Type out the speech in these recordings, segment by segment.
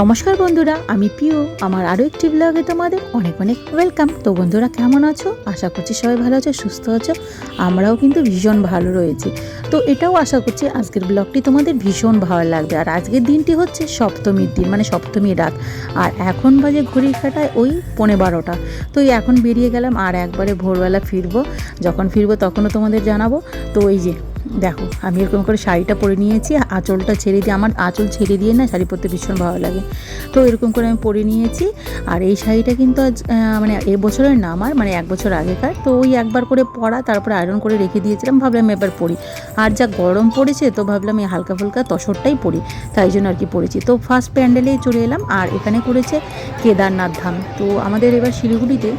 নমস্কার বন্ধুরা, আমি পিউ আমার আরও একটি ব্লগে তোমাদের অনেক অনেক ওয়েলকাম তো বন্ধুরা, কেমন আছো? আশা করছি সবাই ভালো আছো, সুস্থ আছো। আমরাও কিন্তু ভীষণ ভালো রয়েছি। তো এটাও আশা করছি আজকের ব্লগটি তোমাদের ভীষণ ভালো লাগবে। আর আজকের দিনটি হচ্ছে সপ্তমীর দিন মানে সপ্তমীর রাত। আর এখন বাজে ঘড়ির কাটায় ওই পৌনে বারোটা। তো এই এখন বেরিয়ে গেলাম আর একবারে ভোরবেলা ফিরবো। যখন ফিরবো তখনও তোমাদের জানাব। তো ওই যে দেখো, আমি এরকম করে শাড়িটা পরে নিয়েছি, আঁচলটা ছেড়ে দিয়ে, আমার আঁচল ছেড়ে দিয়ে না শাড়ি পরতে ভীষণ ভালো লাগে। তো এরকম করে আমি পরে নিয়েছি, আর এই শাড়িটা কিন্তু আজ মানে এবছরের না আমার মানে এক বছর আগেকার। তো ওই একবার করে পরা, তারপরে আয়রন করে রেখে দিয়েছিলাম, ভাবলাম এবার পরি। আর যা গরম পড়েছে, তো ভাবলাম এই হালকা ফুলকা তসরটাই পরি, তাই জন্য আর কি পরেছি। তো ফার্স্ট প্যান্ডেলেই চলে এলাম, আর এখানে করেছে কেদারনাথ ধাম। তো আমাদের এবার শিলিগুড়িতে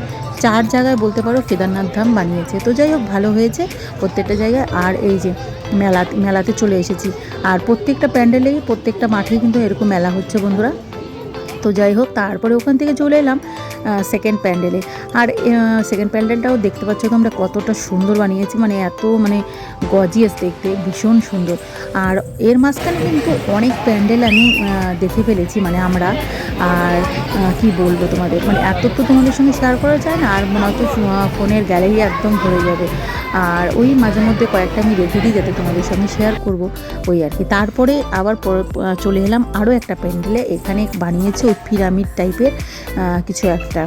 চার জায়গায় বলতে পারো কেদারনাথ ধাম বানিয়েছে। তো যাই হোক, ভালো হয়েছে প্রত্যেকটা জায়গায়। আর এই যে মেলা, মেলাতে চলে এসেছি। আর প্রত্যেকটা প্যান্ডেলেই প্রত্যেকটা মাঠেই কিন্তু এরকম মেলা হচ্ছে বন্ধুরা। তো যাই হোক, তারপরে ওখান থেকে চলে এলাম সেকেন্ড প্যান্ডেলে। আর সেকেন্ড প্যান্ডেলটাও দেখতে পাচ্ছ তোমরা কতটা সুন্দর বানিয়েছি। মানে এত মানে গজিয়াস দেখতে, ভীষণ সুন্দর। আর এর মাঝখানে কিন্তু অনেক প্যান্ডেল আমি দেখে ফেলেছি মানে আমরা। আর কি বলব তোমাদের? মানে এত তো তোমাদের সঙ্গে শেয়ার করা যায় না, আর মনে হচ্ছে ফোনের গ্যালারি একদম ভরে যাবে। আর ওই মাঝে মধ্যে কয়েকটা আমি রেখে দিই যাতে তোমাদের সঙ্গে শেয়ার করব ওই আর কি। তারপরে আবার চলে এলাম আরও একটা প্যান্ডেলে এখানে বানিয়েছে ওই পিরামিড টাইপের কিছু একটা।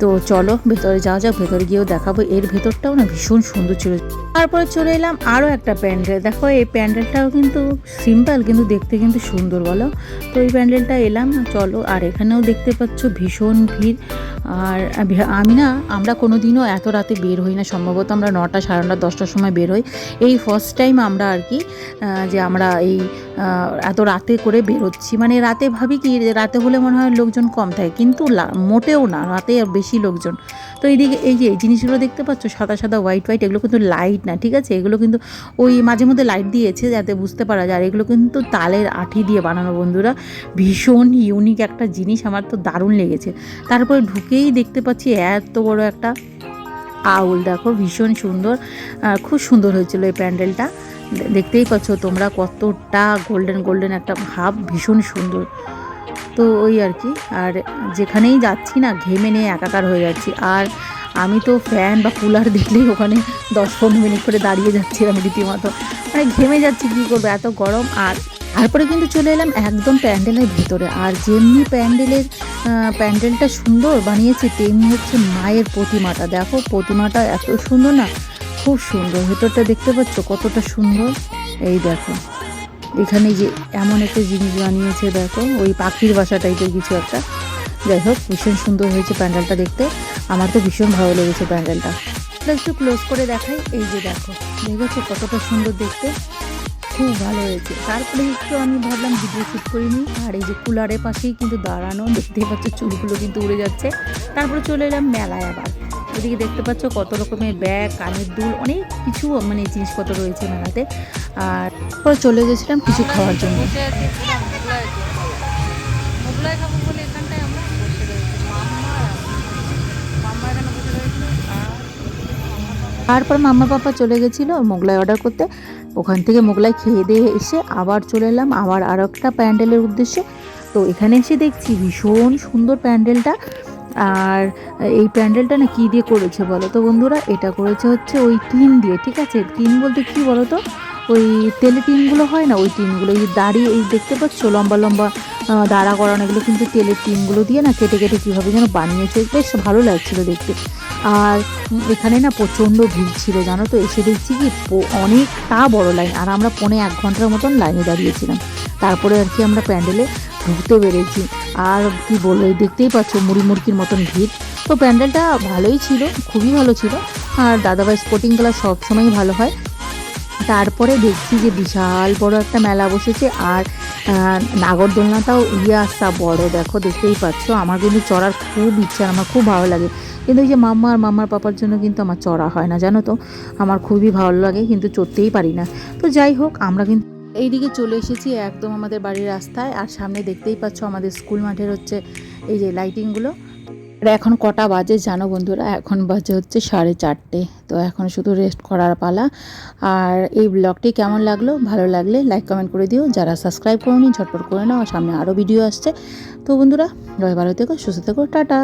তো চলো ভেতরে যাওয়া যাক, ভেতরে গিয়েও দেখাবো। এর ভেতরটাও না ভীষণ সুন্দর ছিল। তারপরে চলে এলাম আরও একটা প্যান্ডেল। দেখো, এই প্যান্ডেলটাও কিন্তু সিম্পল কিন্তু দেখতে কিন্তু সুন্দর, বলো? তো এই প্যান্ডেলটা এলাম, চলো, আর এখানেও দেখতে পাচ্ছ ভীষণ ভিড়। আর আমি না, আমরা কোনো দিনও এত রাতে বের হই না, সম্ভবত আমরা নটা সাড়ে নটা, দশটার সময় বের হই। এই ফার্স্ট টাইম আমরা আর কি যে আমরা এই এত রাতে করে বেরোচ্ছি। মানে রাতে ভাবি কি রাতে হলে মনে হয় লোকজন কম থাকে, কিন্তু মোটেও না, রাতে বেশি লোকজন। তো এইদিকে, এই যে এই জিনিসগুলো দেখতে পাচ্ছ, সাদা সাদা হোয়াইট হোয়াইট এগুলো কিন্তু লাইট না, ঠিক আছে? এগুলো কিন্তু ওই মাঝে মধ্যে লাইট দিয়েছে যাতে বুঝতে পারা যায়। আর এগুলো কিন্তু তালের আঠি দিয়ে বানানো বন্ধুরা। ভীষণ ইউনিক একটা জিনিস, আমার তো দারুণ লেগেছে। তারপরে ঢুকেই দেখতে পাচ্ছি এত বড় একটা আউল। দেখো, ভীষণ সুন্দর। খুব সুন্দর হয়েছিল এই প্যান্ডেলটা। দেখতেই পাচ্ছ তোমরা কতটা গোল্ডেন গোল্ডেন একটা ভাব, ভীষণ সুন্দর। তো ওই আর কি। আর যেখানেই যাচ্ছি না, ঘেমে নিয়ে একাকার হয়ে যাচ্ছি। আর আমি তো ফ্যান বা কুলার দেখলেই ওখানে দশ পনেরো মিনিট করে দাঁড়িয়ে যাচ্ছিলাম রীতিমতো। মানে ঘেমে যাচ্ছি, কী করব? এত গরম। আর তারপরে কিন্তু চলে এলাম একদম প্যান্ডেলের ভিতরে। আর যেমনি প্যান্ডেলের প্যান্ডেলটা সুন্দর বানিয়েছে, তেমনি হচ্ছে মায়ের প্রতিমাটা। দেখো, প্রতিমাটা এত সুন্দর না, খুব সুন্দর। ভেতরটা দেখতে পাচ্ছ কতটা সুন্দর? এই দেখো। এখানে যে এমন একটা জিনিস বানিয়েছে, দেখো। ওই পাখির বাসা টাইপের কিছু একটা। যাই হোক, ভীষণ সুন্দর হয়েছে প্যান্ডেলটা দেখতে। আমার তো ভীষণ ভালো লেগেছে প্যান্ডেলটা। একটু ক্লোজ করে দেখাই, এই যে দেখো দেখেছ কতটা সুন্দর দেখতে। খুব ভালো হয়েছে। তারপরে একটু আমি ভাবলাম ভিডিও শ্যুট করে নিই। আর এই যে কুলারের পাশেই কিন্তু দাঁড়ানো, দেখতেই পাচ্ছ চুলগুলো কিন্তু উড়ে যাচ্ছে। তারপরে চলে এলাম মেলায় আবার। ওদিকে দেখতে পাচ্ছ কত রকমের ব্যাগ, কানের দুল, অনেক কিছু মানে জিনিসপত্র রয়েছে মেলাতে। আর পরে চলে গেছিলাম কিছু খাওয়ার জন্য। তারপর মাম্মা পাপা চলে গেছিল মোগলাই অর্ডার করতে। ওখান থেকে মোগলাই খেয়ে দিয়ে এসে আবার চলে এলাম আবার আর একটা প্যান্ডেলের উদ্দেশ্যে। তো এখানে এসে দেখছি ভীষণ সুন্দর প্যান্ডেলটা। আর এই প্যান্ডেলটা না কী দিয়ে করেছে বলো তো বন্ধুরা? এটা করেছে হচ্ছে ওই টিন দিয়ে, ঠিক আছে? টিন বলতে কী বলো তো? ওই তেলে টিনগুলো হয় না? ওই টিনগুলো, এই দাঁড়িয়ে এই দেখতে পাচ্ছ? লম্বা লম্বা দাঁড়া করানো, এগুলো কিন্তু তেলের টিনগুলো দিয়ে না কেটে কেটে কীভাবে যেন বানিয়েছে, বেশ ভালো লাগছিল দেখতে। আর এখানে না প্রচণ্ড ভিড় ছিল, জানো তো? এসে দেখছি কি অনেকটা বড় লাইন, আর আমরা পৌনে এক ঘণ্টার মতন লাইনে দাঁড়িয়েছিলাম। তারপরে আর কি আমরা প্যান্ডেলে ঢুকতে পেরেছি। আর কি বলব দেখতেই পাচ্ছ মুড়ি মুড়কির মতন ভিড়। তো প্যান্ডেলটা ভালোই ছিল, খুবই ভালো ছিল। আর দাদাভাই স্পোর্টিং ক্লাস সবসময়ই ভালো হয়। তারপরে দেখছি যে বিশাল বড় একটা মেলা বসেছে, আর নাগরদোলনাটাও ইয়ে আসা বড়, দেখো, দেখতেই পাচ্ছ। আমার কিন্তু চড়ার খুব ইচ্ছা, আমার খুব ভালো লাগে। কিন্তু এই যে মাম্মা আর মাম্মার পাপার জন্য কিন্তু আমার চড়া হয় না, জানো তো? আমার খুবই ভালো লাগে, কিন্তু চড়তেই পারি না। তো যাই হোক, আমরা কিন্তু এইদিকে চলে এসেছি একদম আমাদের বাড়ির রাস্তায়। আর সামনে দেখতেই পাচ্ছ আমাদের স্কুল মাঠের হচ্ছে এই যে লাইটিংগুলো আর এখন কটা বাজে জানো বন্ধুরা? এখন বাজে হচ্ছে সাড়ে চারটে। তো এখন শুধু রেস্ট করার পালা। আর এই ব্লগটি কেমন লাগল? ভালো লাগলে লাইক কমেন্ট করে দিও। যারা সাবস্ক্রাইব করোনি, ঝটপট করে নাও। সামনে আরও ভিডিও আসছে। তো বন্ধুরা রয় ভালো থেকো, সুস্থ থেকো। টাটা!